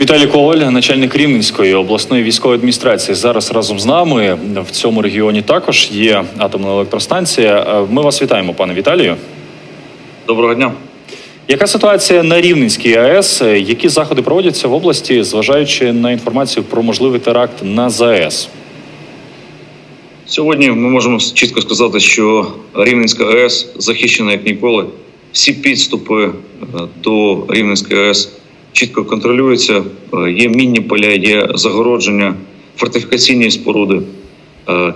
Віталій Коваль, начальник Рівненської обласної військової адміністрації, зараз разом з нами. В цьому регіоні також є атомна електростанція. Е, Ми вас вітаємо, пане Віталію. Доброго дня. Яка ситуація на Рівненській АЕС? Які заходи проводяться в області, зважаючи на інформацію про можливий теракт на ЗАЕС? Сьогодні ми можемо чітко сказати, що Рівненська АЕС захищена як ніколи. Всі підступи е, до Рівненської АЕС чітко контролюються. Е, Є мінні поля, є загородження, фортифікаційні споруди. Е,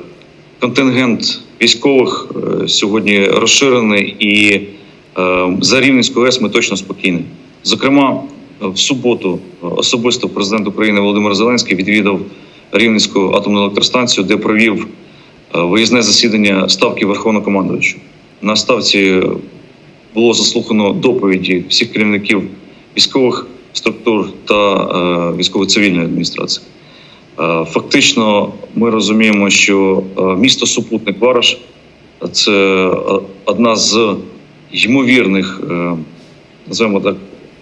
Контингент військових е, сьогодні розширений, і за Рівненську АЕС ми точно спокійні. Зокрема, в суботу особисто президент України Володимир Зеленський відвідав Рівненську атомну електростанцію, де провів виїзне засідання ставки Верховнокомандуючого. На ставці було заслухано доповіді всіх керівників військових структур та е, військово-цивільної адміністрації. Е, Фактично, ми розуміємо, що е, місто Супутник Вараш це одна з ймовірних, називаємо так,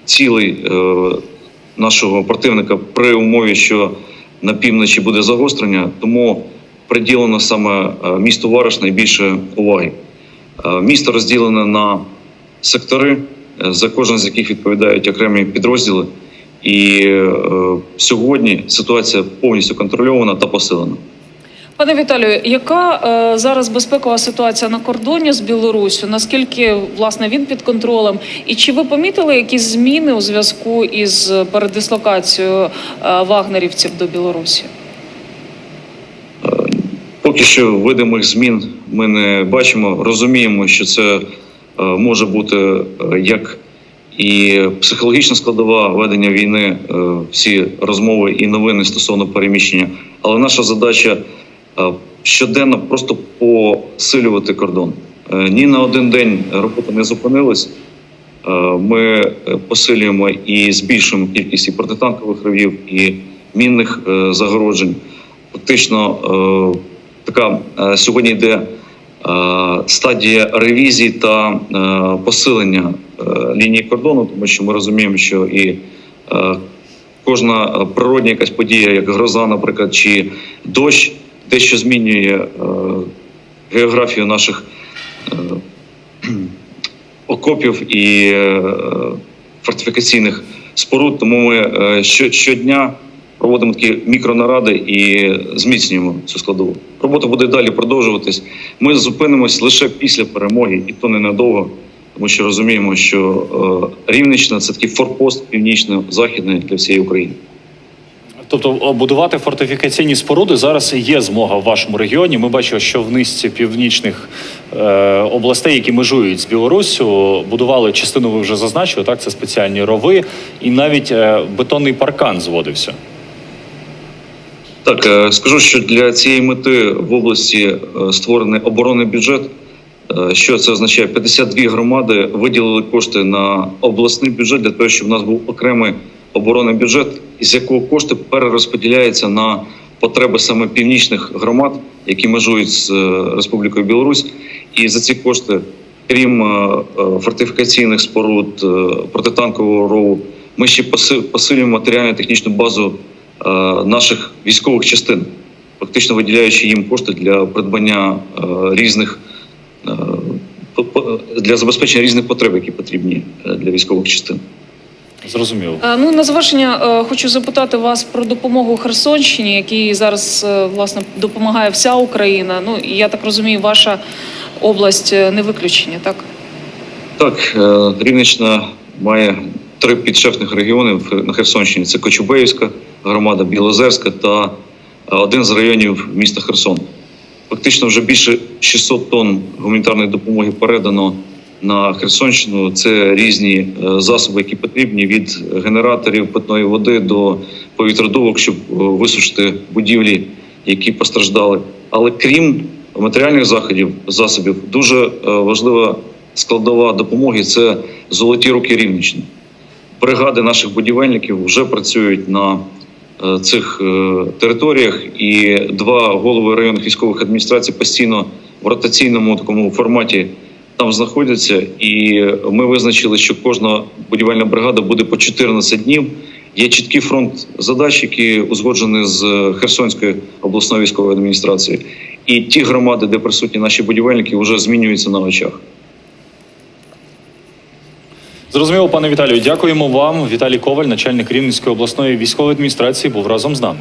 цілей нашого противника при умові, що на півночі буде загострення, тому приділено саме місту Вараш найбільше уваги. Місто розділене на сектори, за кожен з яких відповідають окремі підрозділи. І е, сьогодні ситуація повністю контрольована та посилена. Пане Віталію, яка е, зараз безпекова ситуація на кордоні з Білоруссю? Наскільки власне він під контролем? І чи ви помітили якісь зміни у зв'язку із передислокацією е, вагнерівців до Білорусі? Поки що видимих змін ми не бачимо. Розуміємо, що це е, може бути е, як і психологічна складова ведення війни, е, всі розмови і новини стосовно переміщення. Але наша задача е, щоденно просто посилювати кордон. Е, Ні на один день робота не зупинилась. Е, Ми е, посилюємо і збільшуємо кількість і протитанкових ровів, і мінних е, загороджень. Фактично, е, така е, сьогодні йде е, стадія ревізії та е, посилення е, лінії кордону, тому що ми розуміємо, що і е, кожна е, природня якась подія, як гроза, наприклад, чи дощ, дещо змінює е, географію наших е, окопів і е, фортифікаційних споруд. Тому ми е, щодня проводимо такі мікронаради і зміцнюємо цю складову. Робота буде далі продовжуватись. Ми зупинимось лише після перемоги, і то ненадовго, тому що розуміємо, що е, Рівненщина це такий форпост північно-західний для всієї України. Тобто будувати фортифікаційні споруди зараз є змога в вашому регіоні. Ми бачимо, що в низці північних е, областей, які межують з Білоруссю, будували частину. Ви вже зазначили, так це спеціальні рови, і навіть е, бетонний паркан зводився. Так, е, скажу, що для цієї мети в області е, створений оборонний бюджет. Е, Що це означає? 52 громади виділили кошти на обласний бюджет для того, щоб у нас був окремий оборонний бюджет, із якого кошти перерозподіляються на потреби саме північних громад, які межують з Республікою Білорусь. І за ці кошти, крім фортифікаційних споруд, протитанкового рову, ми ще поси- посилюємо матеріально-технічну базу наших військових частин, фактично виділяючи їм кошти для придбання е, різних е, для забезпечення різних потреб, які потрібні е, для військових частин. Зрозуміло. Е, Ну на завершення е, хочу запитати вас про допомогу Херсонщині, якій зараз е, власне допомагає вся Україна. Ну і я так розумію, ваша область е, не виключення, так? Так, е, Рівненщина має три підшефних регіони в- на Херсонщині: це Кочубеївська громада, Білозерська та е, один з районів міста Херсон. Фактично, вже більше 600 тонн гуманітарної допомоги передано на Херсонщину. Це різні е, засоби, які потрібні від генераторів питної води до повітродувок, щоб е, висушити будівлі, які постраждали. Але крім матеріальних заходів, засобів, дуже важлива складова допомоги це золоті руки Рівненщини. Бригади наших будівельників вже працюють на цих е, територіях, і два голови районних військових адміністрацій постійно в ротаційному такому форматі там знаходяться. І ми визначили, що кожна будівельна бригада буде по 14 днів. Є чіткий фронт задач, які узгоджені з Херсонською обласною військовою адміністрацією. І ті громади, де присутні наші будівельники, вже змінюються на очах. Зрозуміло, пане Віталію. Дякуємо вам. Віталій Коваль, начальник Рівненської обласної військової адміністрації, був разом з нами.